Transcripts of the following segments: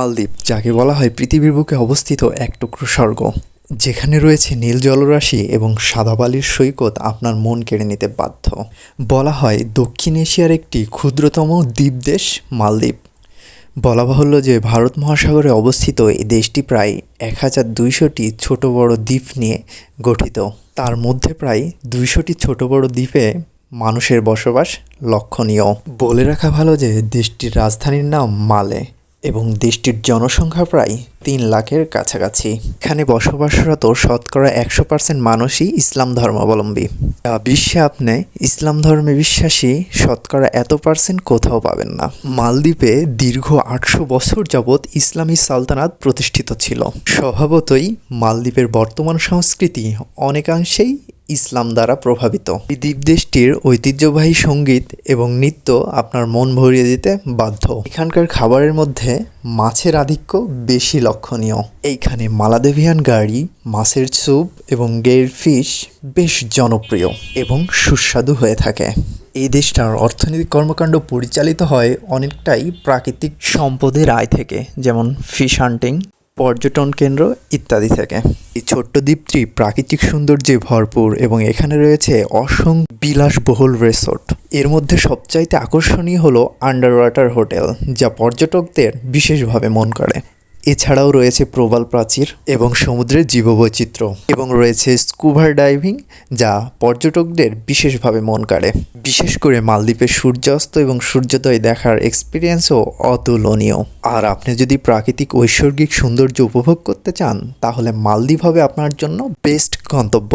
মালদ্বীপ, যাকে বলা হয় পৃথিবীর বুকে অবস্থিত এক টুকরো স্বর্গ। যেখানে রয়েছে নীল জলরাশি এবং সাদা বালির সৈকত আপনার মন কেড়ে নিতে বাধ্য। বলা হয় দক্ষিণ এশিয়ার একটি ক্ষুদ্রতম দ্বীপ দেশ মালদ্বীপ। বলা বাহুল্য যে ভারত মহাসাগরে অবস্থিত এই দেশটি প্রায় এক হাজার দুইশোটি ছোট বড় দ্বীপ নিয়ে গঠিত। তার মধ্যে প্রায় দুইশোটি ছোট বড় দ্বীপে মানুষের বসবাস লক্ষণীয়। বলে রাখা ভালো যে দেশটির রাজধানীর নাম মালে। এবং দেশটির জনসংখ্যা প্রায় তিন লাখের কাছাকাছি। এখানে বসবাসরত শতকরা একশো পার্সেন্ট মানুষই ইসলাম ধর্মাবলম্বী। বিশ্বে আপনি ইসলাম ধর্মে বিশ্বাসী শতকরা এত পার্সেন্ট কোথাও পাবেন না। মালদ্বীপে দীর্ঘ আটশো বছর যাবৎ ইসলামী সালতানাত প্রতিষ্ঠিত ছিল। স্বভাবতই মালদ্বীপের বর্তমান সংস্কৃতি অনেকাংশেই ইসলাম দ্বারা প্রভাবিত। এই দ্বীপ দেশটির ঐতিহ্যবাহী সংগীত এবং নৃত্য আপনার মন ভরিয়ে দিতে বাধ্য। এখানকার খাবারের মধ্যে মাছের আধিক্য বেশি লক্ষণীয়। এইখানে মালাদেভিয়ান গাড়ি, মাছের স্যুপ এবং গের ফিশ বেশ জনপ্রিয় এবং সুস্বাদু হয়ে থাকে। এই দেশটার অর্থনৈতিক কর্মকাণ্ড পরিচালিত হয় অনেকটাই প্রাকৃতিক সম্পদের আয় থেকে, যেমন ফিশ হান্টিং পর্যটন কেন্দ্র ইত্যাদি থেকে। এই ছোট্ট দ্বীপটি প্রাকৃতিক সৌন্দর্যে ভরপুর এবং এখানে রয়েছে অসংখ্য বিলাসবহুল রিসোর্ট এর মধ্যে সবচাইতে আকর্ষণীয় হলো আন্ডার ওয়াটার হোটেল যা পর্যটকদের বিশেষভাবে মন করে। এছাড়াও রয়েছে প্রবাল প্রাচীর এবং সমুদ্রের জীববৈচিত্র্য এবং রয়েছে স্কুভার ডাইভিং যা পর্যটকদের বিশেষভাবে মন কাড়ে। বিশেষ করে মালদ্বীপের সূর্যাস্ত এবং সূর্যোদয় দেখার এক্সপিরিয়েন্সও অতুলনীয়। আর আপনি যদি প্রাকৃতিক ঐশ্বর্গিক সৌন্দর্য উপভোগ করতে চান, তাহলে মালদ্বীপ হবে আপনার জন্য বেস্ট গন্তব্য।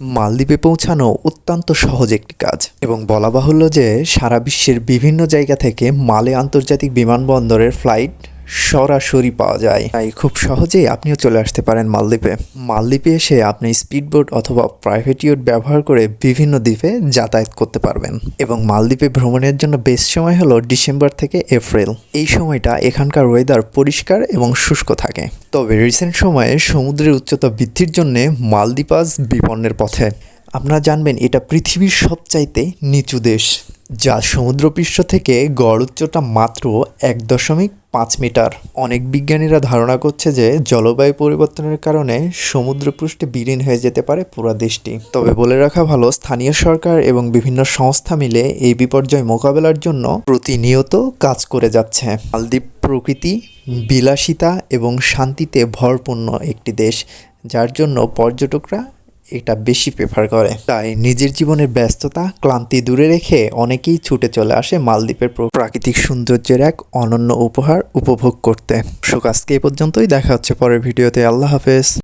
মালদ্বীপে পৌঁছানো অত্যন্ত সহজ একটি কাজ এবং বলা বাহুল্য যে সারা বিশ্বের বিভিন্ন জায়গা থেকে মালে আন্তর্জাতিক বিমানবন্দরের ফ্লাইট সরাসরি পাওয়া যায়। তাই খুব সহজেই আপনিও চলে আসতে পারেন মালদ্বীপে। মালদ্বীপে এসে আপনি স্পিডবোট অথবা প্রাইভেট ইয়ট ব্যবহার করে বিভিন্ন দ্বীপে যাতায়াত করতে পারবেন। এবং মালদ্বীপে ভ্রমণের জন্য বেস্ট সময় হলো ডিসেম্বর থেকে এপ্রিল। এই সময়টা এখানকার ওয়েদার পরিষ্কার এবং শুষ্ক থাকে। তবে রিসেন্ট সময়ে সমুদ্রের উচ্চতা বৃদ্ধির জন্য মালদ্বীপ আজ বিপন্নের পথে। আপনারা জানবেন, এটা পৃথিবীর সবচাইতে নিচু দেশ, যা সমুদ্রপৃষ্ঠ থেকে গড় উচ্চতা মাত্র এক দশমিক পাঁচ মিটার। অনেক বিজ্ঞানীরা ধারণা করছে যে জলবায়ু পরিবর্তনের কারণে সমুদ্রপৃষ্ঠে বিলীন হয়ে যেতে পারে পুরো দেশটি। তবে বলে রাখা ভালো, স্থানীয় সরকার এবং বিভিন্ন সংস্থা মিলে এই বিপর্যয় মোকাবেলার জন্য প্রতিনিয়ত কাজ করে যাচ্ছে। মালদ্বীপ প্রকৃতি বিলাসিতা এবং শান্তিতে ভরপূর্ণ একটি দেশ, যার জন্য পর্যটকরা এটা বেশি প্রেফার করে। তাই নিজের জীবনের ব্যস্ততা, ক্লান্তি দূরে রেখে অনেকেই ছুটে চলে আসে মালদ্বীপের প্রাকৃতিক সৌন্দর্যের এক অনন্য উপহার উপভোগ করতে। শোক আজকে এ পর্যন্তই, দেখা হচ্ছে পরের ভিডিওতে। আল্লাহ হাফেজ।